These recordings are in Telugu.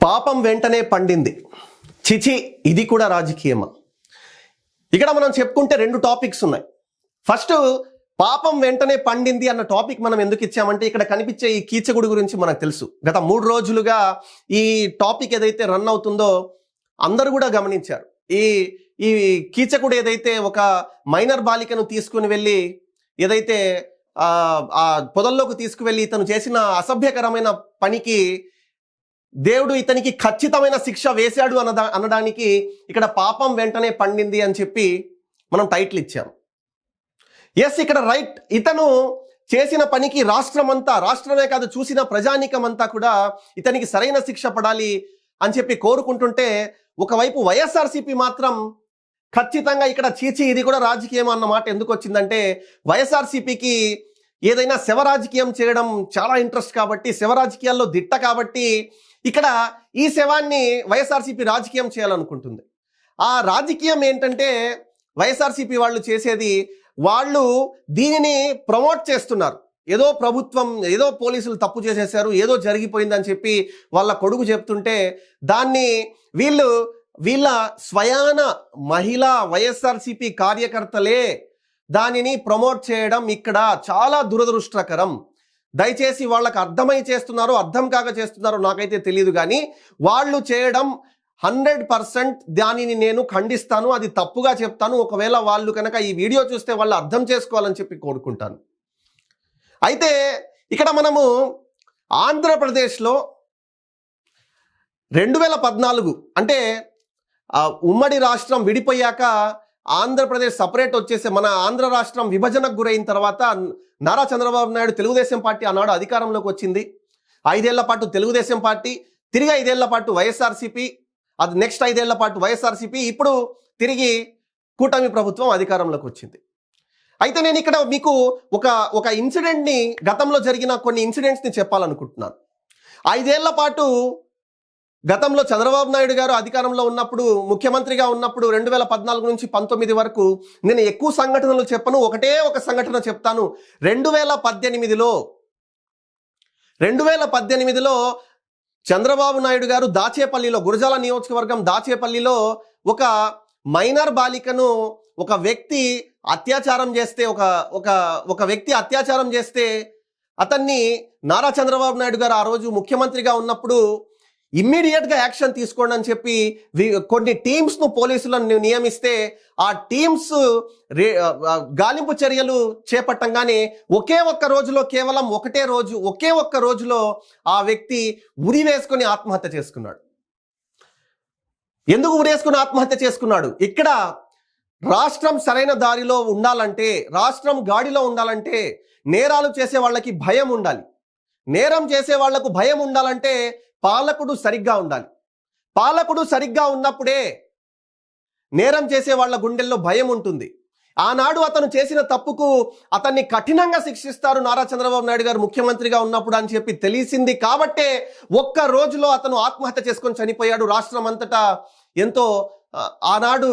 పాపం వెంటనే పండింది. చిచి ఇది కూడా రాజకీయమా? ఇక్కడ మనం చెప్పుకుంటే రెండు టాపిక్స్ ఉన్నాయి. ఫస్ట్ పాపం వెంటనే పండింది అన్న టాపిక్ మనం ఎందుకు ఇచ్చామంటే ఇక్కడ కనిపించే ఈ కీచకుడు గురించి మనకు తెలుసు. గత మూడు రోజులుగా ఈ టాపిక్ ఏదైతే రన్ అవుతుందో అందరూ కూడా గమనించారు. ఈ ఈ కీచకుడు ఏదైతే ఒక మైనర్ బాలికను తీసుకుని వెళ్ళి ఏదైతే ఆ ఆ పొదల్లోకి తీసుకువెళ్ళి ఇతను చేసిన అసభ్యకరమైన పనికి దేవుడు ఇతనికి ఖచ్చితమైన శిక్ష వేశాడు అన్నదా అనడానికి ఇక్కడ పాపం వెంటనే పండింది అని చెప్పి మనం టైటిల్ ఇచ్చాం. ఎస్ ఇక్కడ రైట్ ఇతను చేసిన పనికి రాష్ట్రం అంతా రాష్ట్రమే కాదు చూసిన ప్రజానీకం అంతా కూడా ఇతనికి సరైన శిక్ష పడాలి అని చెప్పి కోరుకుంటుంటే ఒకవైపు వైఎస్ఆర్సీపీ మాత్రం ఖచ్చితంగా ఇక్కడ చీచి ఇది కూడా రాజకీయం అన్నమాట ఎందుకు వచ్చిందంటే వైఎస్ఆర్సీపీకి ఏదైనా శవ రాజకీయం చేయడం చాలా ఇంట్రెస్ట్ కాబట్టి శవ రాజకీయాల్లో దిట్ట కాబట్టి ఇక్కడ ఈ శవాన్ని వైఎస్ఆర్సీపీ రాజకీయం చేయాలనుకుంటుంది. ఆ రాజకీయం ఏంటంటే వైఎస్ఆర్సీపీ వాళ్ళు చేసేది వాళ్ళు దీనిని ప్రమోట్ చేస్తున్నారు. ఏదో ప్రభుత్వం ఏదో పోలీసులు తప్పు చేసేసారు ఏదో జరిగిపోయిందని చెప్పి వాళ్ళ కొడుకు చెప్తుంటే దాన్ని వీళ్ళు వీళ్ళ స్వయాన మహిళా వైఎస్ఆర్సీపీ కార్యకర్తలే దానిని ప్రమోట్ చేయడం ఇక్కడ చాలా దురదృష్టకరం. దయచేసి వాళ్ళకి అర్థమై చేస్తున్నారో అర్థం కాక చేస్తున్నారో నాకైతే తెలియదు కానీ వాళ్ళు చేయడం హండ్రెడ్ పర్సెంట్ దానిని నేను ఖండిస్తాను అది తప్పుగా చెప్తాను. ఒకవేళ వాళ్ళు కనుక ఈ వీడియో చూస్తే వాళ్ళు అర్థం చేసుకోవాలని చెప్పి కోరుకుంటాను. అయితే ఇక్కడ మనము ఆంధ్రప్రదేశ్లో రెండు వేల పద్నాలుగు అంటే ఉమ్మడి రాష్ట్రం విడిపోయాక ఆంధ్రప్రదేశ్ సపరేట్ వచ్చేసి మన ఆంధ్ర రాష్ట్రం విభజనకు గురైన తర్వాత నారా చంద్రబాబు నాయుడు తెలుగుదేశం పార్టీ ఆనాడు అధికారంలోకి వచ్చింది. ఐదేళ్ళ పాటు తెలుగుదేశం పార్టీ తిరిగి ఐదేళ్ళ పాటు వైఎస్ఆర్సీపీ అది నెక్స్ట్ ఐదేళ్ళ పాటు వైఎస్ఆర్సీపీ ఇప్పుడు తిరిగి కూటమి ప్రభుత్వం అధికారంలోకి వచ్చింది. అయితే నేను ఇక్కడ మీకు ఒక ఒక ఇన్సిడెంట్ని గతంలో జరిగిన కొన్ని ఇన్సిడెంట్స్ని చెప్పాలనుకుంటున్నాను. ఐదేళ్ళ పాటు గతంలో చంద్రబాబు నాయుడు గారు అధికారంలో ఉన్నప్పుడు ముఖ్యమంత్రిగా ఉన్నప్పుడు రెండు వేల పద్నాలుగు నుంచి పంతొమ్మిది వరకు నేను ఎక్కువ సంఘటనలు చెప్పను ఒకటే ఒక సంఘటన చెప్తాను. రెండు వేల పద్దెనిమిదిలో రెండు వేల పద్దెనిమిదిలో చంద్రబాబు నాయుడు గారు దాచేపల్లిలో గురజాల నియోజకవర్గం దాచేపల్లిలో ఒక మైనర్ బాలికను ఒక వ్యక్తి అత్యాచారం చేస్తే ఒక ఒక ఒక వ్యక్తి అత్యాచారం చేస్తే అతన్ని నారా చంద్రబాబు నాయుడు గారు ఆ రోజు ముఖ్యమంత్రిగా ఉన్నప్పుడు ఇమ్మీడియట్గా యాక్షన్ తీసుకోండి అని చెప్పి కొన్ని టీమ్స్ను పోలీసులను నియమిస్తే ఆ టీమ్స్ రే గాలింపు చర్యలు చేపట్టంగానే ఒకే ఒక్క రోజులో కేవలం ఒకటే రోజు ఒకే ఒక్క రోజులో ఆ వ్యక్తి ఉరి వేసుకొని ఆత్మహత్య చేసుకున్నాడు. ఎందుకు ఉరేసుకుని ఆత్మహత్య చేసుకున్నాడు? ఇక్కడ రాష్ట్రం సరైన దారిలో ఉండాలంటే రాష్ట్రం గాడిలో ఉండాలంటే నేరాలు చేసే వాళ్ళకి భయం ఉండాలి. నేరం చేసే వాళ్ళకు భయం ఉండాలంటే పాలకుడు సరిగ్గా ఉండాలి. పాలకుడు సరిగ్గా ఉన్నప్పుడే నేరం చేసే వాళ్ళ గుండెల్లో భయం ఉంటుంది. ఆనాడు అతను చేసిన తప్పుకు అతన్ని కఠినంగా శిక్షిస్తారు నారా చంద్రబాబు నాయుడు గారు ముఖ్యమంత్రిగా ఉన్నప్పుడు అని చెప్పి తెలిసింది కాబట్టే ఒక్క రోజులో అతను ఆత్మహత్య చేసుకొని చనిపోయాడు. రాష్ట్రం అంతటా ఎంతో ఆనాడు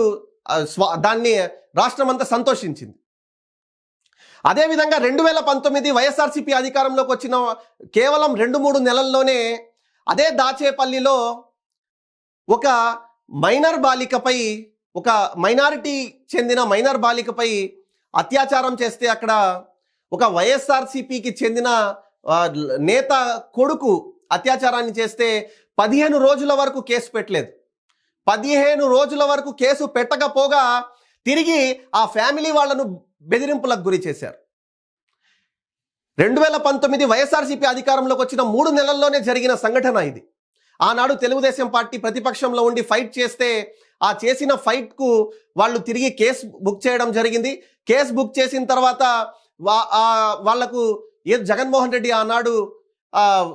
స్వ దాన్ని రాష్ట్రం అంతా సంతోషించింది. అదేవిధంగా రెండు వేల పంతొమ్మిది వైఎస్ఆర్సీపీ అధికారంలోకి వచ్చిన కేవలం రెండు మూడు నెలల్లోనే అదే దాచేపల్లిలో ఒక మైనర్ బాలికపై ఒక మైనారిటీ చెందిన మైనర్ బాలికపై అత్యాచారం చేస్తే అక్కడ ఒక వైఎస్ఆర్సీపీకి చెందిన నేత కొడుకు అత్యాచారాన్ని చేస్తే పదిహేను రోజుల వరకు కేసు పెట్టలేదు. పదిహేను రోజుల వరకు కేసు పెట్టకపోగా తిరిగి ఆ ఫ్యామిలీ వాళ్ళను బెదిరింపులకు గురి చేశారు. రెండు వేల పంతొమ్మిది వైఎస్ఆర్సీపీ అధికారంలోకి వచ్చిన మూడు నెలల్లోనే జరిగిన సంఘటన ఇది. ఆనాడు తెలుగుదేశం పార్టీ ప్రతిపక్షంలో ఉండి ఫైట్ చేస్తే ఆ చేసిన ఫైట్కు వాళ్ళు తిరిగి కేసు బుక్ చేయడం జరిగింది. కేసు బుక్ చేసిన తర్వాత వా- వాళ్ళకు ఏ జగన్మోహన్ రెడ్డి ఆనాడు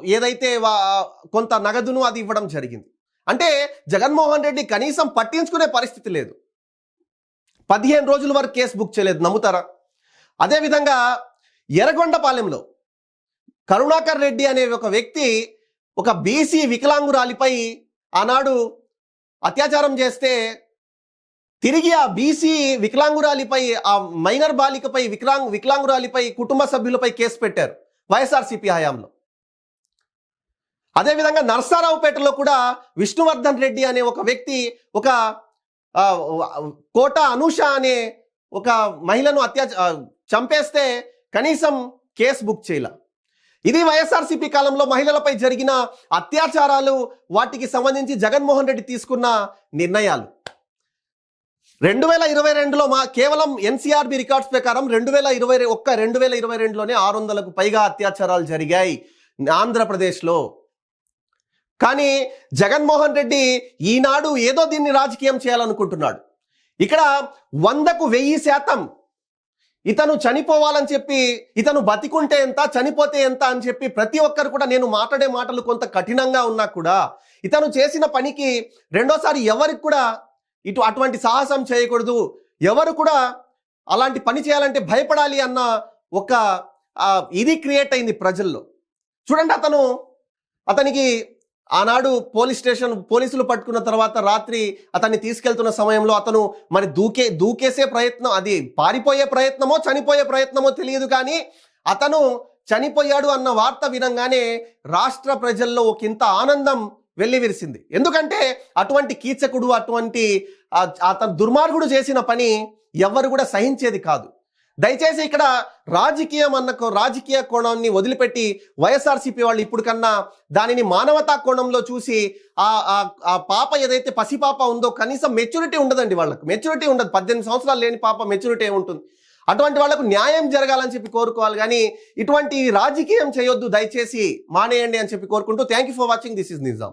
ఏదైతే వా- కొంత నగదును అది ఇవ్వడం జరిగింది. అంటే జగన్మోహన్ రెడ్డి కనీసం పట్టించుకునే పరిస్థితి లేదు. పదిహేను రోజుల వరకు కేసు బుక్ చేయలేదు నమ్ముతారా? అదేవిధంగా ఎర్రగొండపాలెంలో కరుణాకర్ రెడ్డి అనే ఒక వ్యక్తి ఒక బీసీ వికలాంగురాలిపై ఆనాడు అత్యాచారం చేస్తే తిరిగి ఆ బీసీ వికలాంగురాలిపై ఆ మైనర్ బాలికపై వికలాంగ్ వికలాంగురాలిపై కుటుంబ సభ్యులపై కేసు పెట్టారు వైఎస్ఆర్సీపీ హయాంలో. అదేవిధంగా నర్సారావుపేటలో కూడా విష్ణువర్ధన్ రెడ్డి అనే ఒక వ్యక్తి ఒక కోట అనూష అనే ఒక మహిళను అత్యాచ చంపేస్తే కనీసం కేసు బుక్ చేయాల. ఇది వైఎస్ఆర్సీపీ కాలంలో మహిళలపై జరిగిన అత్యాచారాలు వాటికి సంబంధించి జగన్మోహన్ రెడ్డి తీసుకున్న నిర్ణయాలు. రెండు వేల ఇరవై రెండులో మా కేవలం ఎన్సీఆర్బి రికార్డ్స్ ప్రకారం రెండు వేల ఇరవై ఒక్క రెండు వేల ఇరవై రెండులోనే ఆరు వందలకు పైగా అత్యాచారాలు జరిగాయి. ఆంధ్రప్రదేశ్లో కానీ జగన్మోహన్ రెడ్డి ఈనాడు ఏదో దీన్ని రాజకీయం చేయాలనుకుంటున్నాడు. ఇక్కడ వందకు వెయ్యి శాతం ఇతను చనిపోవాలని చెప్పి ఇతను బతికుంటే ఎంత చనిపోతే ఎంత అని చెప్పి ప్రతి ఒక్కరు కూడా నేను మాట్లాడే మాటలు కొంత కఠినంగా ఉన్నా కూడా ఇతను చేసిన పనికి రెండోసారి ఎవరికి కూడా ఇటు అటువంటి సాహసం చేయకూడదు. ఎవరు కూడా అలాంటి పని చేయాలంటే భయపడాలి అన్న ఒక ఇది క్రియేట్ అయింది ప్రజల్లో. చూడండి అతను అతనికి ఆనాడు పోలీస్ స్టేషన్ పోలీసులు పట్టుకున్న తర్వాత రాత్రి అతన్ని తీసుకెళ్తున్న సమయంలో అతను మరి దూకే దూకేసే ప్రయత్నం అది పారిపోయే ప్రయత్నమో చనిపోయే ప్రయత్నమో తెలియదు కానీ అతను చనిపోయాడు అన్న వార్త వినంగానే రాష్ట్ర ప్రజల్లో ఒక ఇంత ఆనందం వెల్లివిరిసింది. ఎందుకంటే అటువంటి కీచకుడు అటువంటి అతను దుర్మార్గుడు చేసిన పని ఎవ్వరు కూడా సహించేది కాదు. దయచేసి ఇక్కడ రాజకీయం అన్న రాజకీయ కోణాన్ని వదిలిపెట్టి వైఎస్ఆర్సీపీ వాళ్ళు ఇప్పుడు కన్నా దానిని మానవతా కోణంలో చూసి ఆ ఆ- పాప ఏదైతే పసిపాప ఉందో కనీసం మెచ్యూరిటీ ఉండదండి వాళ్ళకు. మెచ్యూరిటీ ఉండదు. పద్దెనిమిది సంవత్సరాలు లేని పాప మెచ్యూరిటీ ఏముంటుంది అటువంటి వాళ్ళకు న్యాయం జరగాలని చెప్పి కోరుకోవాలి కానీ ఇటువంటి రాజకీయం చేయొద్దు. దయచేసి మానేయండి అని చెప్పి కోరుకుంటూ thank you for watching. This is Nizam.